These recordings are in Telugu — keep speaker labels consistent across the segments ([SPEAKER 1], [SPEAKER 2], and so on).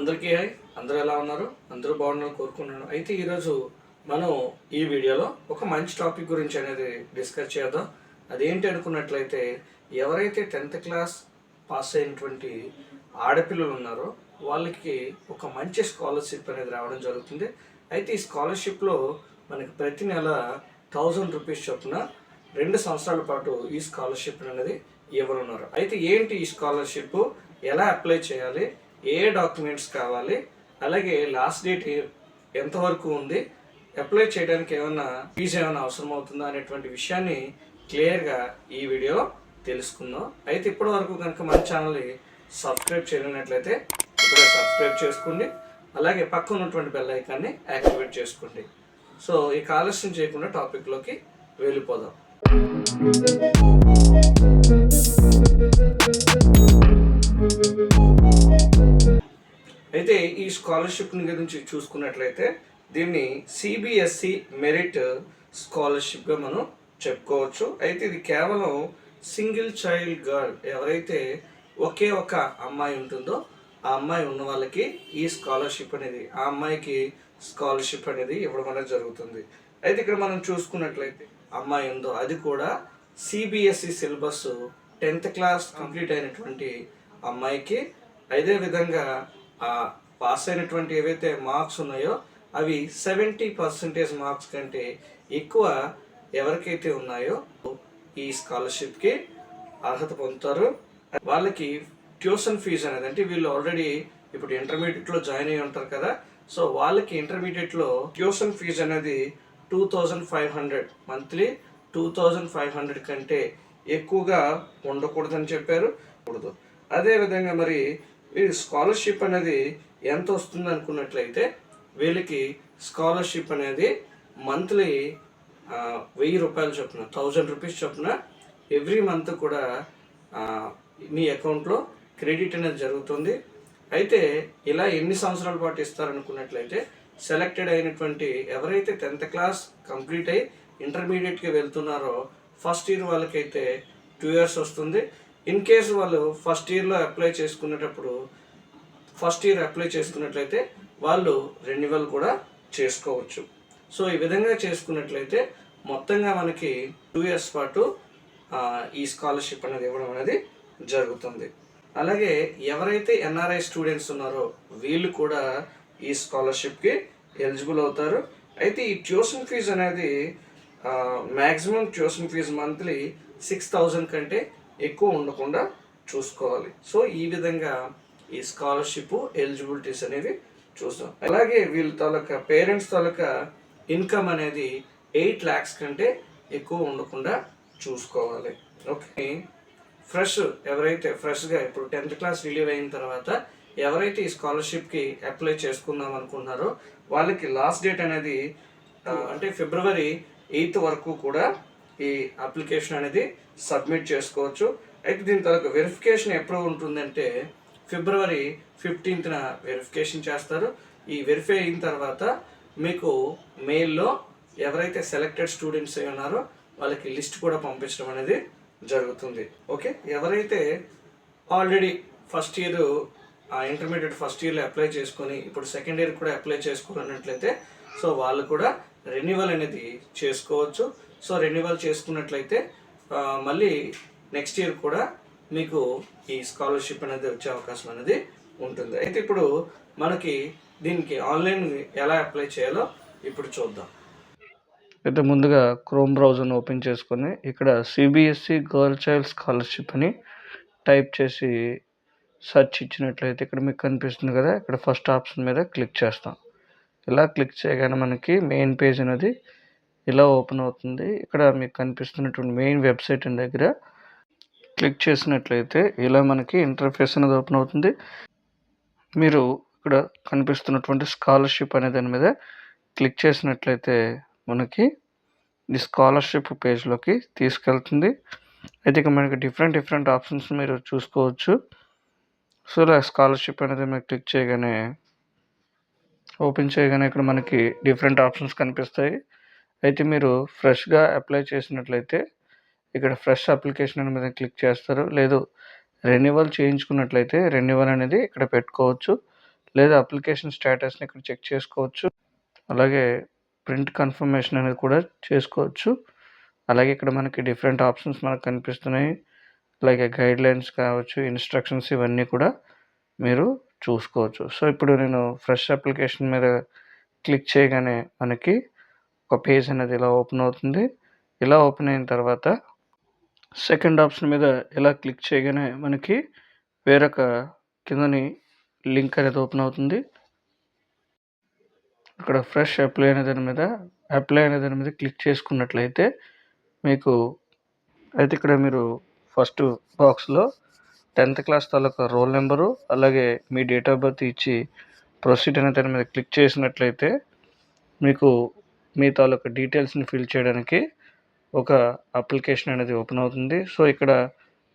[SPEAKER 1] అందరికీ హాయ్. అందరూ ఎలా ఉన్నారు? అందరూ బాగున్నారు కోరుకున్నాను అయితే ఈరోజు మనం ఈ వీడియోలో ఒక మంచి టాపిక్ గురించి అనేది డిస్కస్ చేద్దాం. అదేంటి అనుకున్నట్లయితే ఎవరైతే టెన్త్ క్లాస్ పాస్ అయినటువంటి ఆడపిల్లలు ఉన్నారో వాళ్ళకి ఒక మంచి స్కాలర్షిప్ అనేది రావడం జరుగుతుంది. అయితే ఈ స్కాలర్షిప్లో మనకి ప్రతి నెల థౌజండ్ రూపీస్ చొప్పున రెండు సంవత్సరాల పాటు ఈ స్కాలర్షిప్ అనేది ఇవ్వనున్నారు. అయితే ఏంటి ఈ స్కాలర్షిప్? ఎలా అప్లై చేయాలి? ఏ డాక్యుమెంట్స్ కావాలి అలాగే లాస్ట్ డేట్ ఎంతవరకు ఉంది అప్లై చేయడానికి ఏమైనా ఫీజు ఏమైనా అవసరం అవుతుందా అనేటువంటి విషయాన్ని క్లియర్గా ఈ వీడియోలో తెలుసుకుందాం. అయితే ఇప్పటి వరకు కనుక మన ఛానల్ని సబ్స్క్రైబ్ చేయనట్లయితే ఇప్పుడే సబ్స్క్రైబ్ చేసుకోండి. అలాగే పక్కన ఉన్నటువంటి బెల్ ఐకాన్ని యాక్టివేట్ చేసుకోండి. సో ఈ ఆలస్యం చేయకుండా టాపిక్లోకి వెళ్ళిపోదాం. అయితే ఈ స్కాలర్షిప్ని గురించి చూసుకున్నట్లయితే దీన్ని సిబిఎస్ఈ మెరిట్ స్కాలర్షిప్గా మనం చెప్పుకోవచ్చు. అయితే ఇది కేవలం సింగిల్ చైల్డ్ గర్ల్ ఎవరైతే ఒకే ఒక అమ్మాయి ఉంటుందో ఆ అమ్మాయి ఉన్న వాళ్ళకి ఈ స్కాలర్షిప్ అనేది ఆ అమ్మాయికి స్కాలర్షిప్ అనేది ఇవ్వడం అనేది జరుగుతుంది. అయితే ఇక్కడ మనం చూసుకున్నట్లయితే అమ్మాయి ఉందో అది కూడా CBSE syllabus tenth class complete అయినటువంటి అమ్మాయికి. అదే విధంగా ఆ పాస్ అయినటువంటి ఏవైతే మార్క్స్ ఉన్నాయో అవి సెవెంటీ పర్సెంటేజ్ మార్క్స్ కంటే ఎక్కువ ఎవరికైతే ఉన్నాయో ఈ స్కాలర్షిప్కి అర్హత పొందుతారు. వాళ్ళకి ట్యూషన్ ఫీజు అనేది అంటే వీళ్ళు ఆల్రెడీ ఇప్పుడు ఇంటర్మీడియట్లో జాయిన్ అయ్యి ఉంటారు కదా సో వాళ్ళకి ఇంటర్మీడియట్లో ట్యూషన్ ఫీజు అనేది two thousand five hundred monthly two thousand five hundred కంటే ఎక్కువగా ఉండకూడదని చెప్పారు. కూడదు అదేవిధంగా మరి ఈ స్కాలర్షిప్ అనేది ఎంత వస్తుంది అనుకున్నట్లయితే వీళ్ళకి స్కాలర్షిప్ అనేది మంత్లీ వెయ్యి రూపాయలు చొప్పున థౌజండ్ రూపీస్ చొప్పున ఎవ్రీ మంత్ కూడా మీ అకౌంట్లో క్రెడిట్ అనేది జరుగుతుంది. అయితే ఇలా ఎన్ని సంవత్సరాల పాటు ఇస్తారనుకున్నట్లయితే సెలెక్టెడ్ అయినటువంటి ఎవరైతే టెన్త్ క్లాస్ కంప్లీట్ అయ్యి ఇంటర్మీడియట్కి వెళ్తున్నారో ఫస్ట్ ఇయర్ వాళ్ళకైతే టూ ఇయర్స్ వస్తుంది. ఇన్ కేసు వాళ్ళు ఫస్ట్ ఇయర్లో అప్లై చేసుకునేటప్పుడు ఫస్ట్ ఇయర్ అప్లై చేసుకున్నట్లయితే వాళ్ళు రెన్యువల్ కూడా చేసుకోవచ్చు. సో ఈ విధంగా చేసుకున్నట్లయితే మొత్తంగా మనకి టూ ఇయర్స్ పాటు ఈ స్కాలర్షిప్ అనేది ఇవ్వడం అనేది జరుగుతుంది. అలాగే ఎవరైతే ఎన్ఆర్ఐ స్టూడెంట్స్ ఉన్నారో వీళ్ళు కూడా ఈ స్కాలర్షిప్కి ఎలిజిబుల్ అవుతారు. అయితే ఈ ట్యూషన్ ఫీజు అనేది maximum tuition fee monthly six thousand కంటే ఎక్కువ ఉండకుండా చూసుకోవాలి. సో ఈ విధంగా ఈ స్కాలర్షిప్ ఎలిజిబిలిటీస్ అనేవి చూస్తాం. అలాగే వీళ్ళ తాలూకా పేరెంట్స్ తాలూకా ఇన్కమ్ అనేది ఎయిట్ ల్యాక్స్ కంటే ఎక్కువ ఉండకుండా చూసుకోవాలి. ఓకే. ఫ్రెష్ ఎవరైతే ఫ్రెష్గా ఇప్పుడు టెన్త్ క్లాస్ రిలీవ్ అయిన తర్వాత ఎవరైతే ఈ స్కాలర్షిప్కి అప్లై చేసుకుందాం అనుకుంటున్నారో వాళ్ళకి లాస్ట్ డేట్ అనేది అంటే ఫిబ్రవరి ఎయిత్ వరకు కూడా ఈ అప్లికేషన్ అనేది సబ్మిట్ చేసుకోవచ్చు. అయితే దీని తర్వాత వెరిఫికేషన్ ఎప్పుడు ఉంటుందంటే ఫిబ్రవరి ఫిఫ్టీన్త్న వెరిఫికేషన్ చేస్తారు. ఈ వెరిఫై అయిన తర్వాత మీకు మెయిల్లో ఎవరైతే సెలెక్టెడ్ స్టూడెంట్స్ అయి ఉన్నారో వాళ్ళకి లిస్ట్ కూడా పంపించడం అనేది జరుగుతుంది. ఓకే ఎవరైతే already first year intermediate first ఇయర్లో అప్లై చేసుకొని ఇప్పుడు సెకండ్ ఇయర్ కూడా అప్లై చేసుకోవాలన్నట్లయితే సో వాళ్ళు కూడా రెన్యువల్ అనేది చేసుకోవచ్చు. సో రెన్యువల్ చేసుకున్నట్లయితే మళ్ళీ నెక్స్ట్ ఇయర్ కూడా మీకు ఈ స్కాలర్షిప్ అనేది వచ్చే అవకాశం అనేది ఉంటుంది. అయితే ఇప్పుడు మనకి దీనికి ఆన్లైన్ ఎలా అప్లై చేయాలో ఇప్పుడు చూద్దాం. అయితే ముందుగా క్రోమ్ బ్రౌజర్ను ఓపెన్ చేసుకొని ఇక్కడ సిబిఎస్సి గర్ల్ చైల్డ్ స్కాలర్షిప్ అని టైప్ చేసి సెర్చ్ ఇచ్చినట్లయితే ఇక్కడ మీకు కనిపిస్తుంది కదా. ఇక్కడ ఫస్ట్ ఆప్షన్ మీద క్లిక్ చేస్తాం. ఇలా క్లిక్ చేయగానే మనకి మెయిన్ పేజ్ అనేది ఇలా ఓపెన్ అవుతుంది. ఇక్కడ మీకు కనిపిస్తున్నటువంటి మెయిన్ వెబ్సైట్ దగ్గర క్లిక్ చేసినట్లయితే ఇలా మనకి ఇంటర్ఫేస్ అనేది ఓపెన్ అవుతుంది. మీరు ఇక్కడ కనిపిస్తున్నటువంటి స్కాలర్షిప్ అనే దాని మీద క్లిక్ చేసినట్లయితే మనకి ఈ స్కాలర్షిప్ పేజ్లోకి తీసుకెళ్తుంది. అయితే ఇక మనకి డిఫరెంట్ డిఫరెంట్ ఆప్షన్స్ మీరు చూసుకోవచ్చు. సో ఇలా స్కాలర్షిప్ అనేది మీరు క్లిక్ చేయగానే ఓపెన్ చేయగానే ఇక్కడ మనకి డిఫరెంట్ ఆప్షన్స్ కనిపిస్తాయి. అయితే మీరు ఫ్రెష్గా అప్లై చేసినట్లయితే ఇక్కడ ఫ్రెష్ అప్లికేషన్ అని మీద క్లిక్ చేస్తారు. లేదు రెన్యువల్ చేయించుకున్నట్లయితే రెన్యువల్ అనేది ఇక్కడ పెట్టుకోవచ్చు. లేదా అప్లికేషన్ స్టేటస్ని ఇక్కడ చెక్ చేసుకోవచ్చు. అలాగే ప్రింట్ కన్ఫర్మేషన్ అనేది కూడా చేసుకోవచ్చు. అలాగే ఇక్కడ మనకి డిఫరెంట్ ఆప్షన్స్ మనకు కనిపిస్తున్నాయి. అలాగే గైడ్ లైన్స్ కావచ్చు ఇన్స్ట్రక్షన్స్ ఇవన్నీ కూడా మీరు చూసుకోవచ్చు. సో ఇప్పుడు నేను ఫ్రెష్ అప్లికేషన్ మీద క్లిక్ చేయగానే మనకి ఒక పేజ్ అనేది ఇలా ఓపెన్ అవుతుంది. ఇలా ఓపెన్ అయిన తర్వాత సెకండ్ ఆప్షన్ మీద ఇలా క్లిక్ చేయగానే మనకి వేరొక కిందని లింక్ అనేది ఓపెన్ అవుతుంది. ఇక్కడ ఫ్రెష్ అప్లై అనే దాని మీద అప్లై అనే దాని మీద క్లిక్ చేసుకున్నట్లయితే మీకు అయితే ఇక్కడ మీరు ఫస్ట్ బాక్స్లో టెన్త్ క్లాస్ తాలూకా రోల్ నెంబరు అలాగే మీ డేట్ ఆఫ్ బర్త్ ఇచ్చి ప్రొసీడ్ అనే దాని మీద క్లిక్ చేసినట్లయితే మీకు మీ తాలూకా డీటెయిల్స్ని ఫిల్ చేయడానికి ఒక అప్లికేషన్ అనేది ఓపెన్ అవుతుంది. సో ఇక్కడ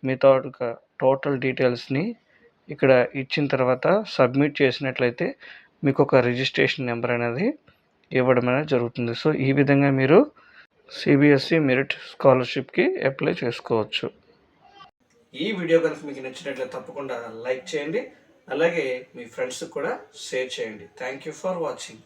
[SPEAKER 1] మీ తాలూకా టోటల్ డీటెయిల్స్ని ఇక్కడ ఇచ్చిన తర్వాత సబ్మిట్ చేసినట్లయితే మీకు ఒక రిజిస్ట్రేషన్ నెంబర్ అనేది ఇవ్వడం అనేది జరుగుతుంది. సో ఈ విధంగా మీరు సిబిఎస్ఈ మెరిట్ స్కాలర్షిప్కి అప్లై చేసుకోవచ్చు. ఈ వీడియో కనుక మీకు నచ్చినట్లయితే తప్పకుండా లైక్ చేయండి. అలాగే మీ ఫ్రెండ్స్కి కూడా షేర్ చేయండి. Thank you for watching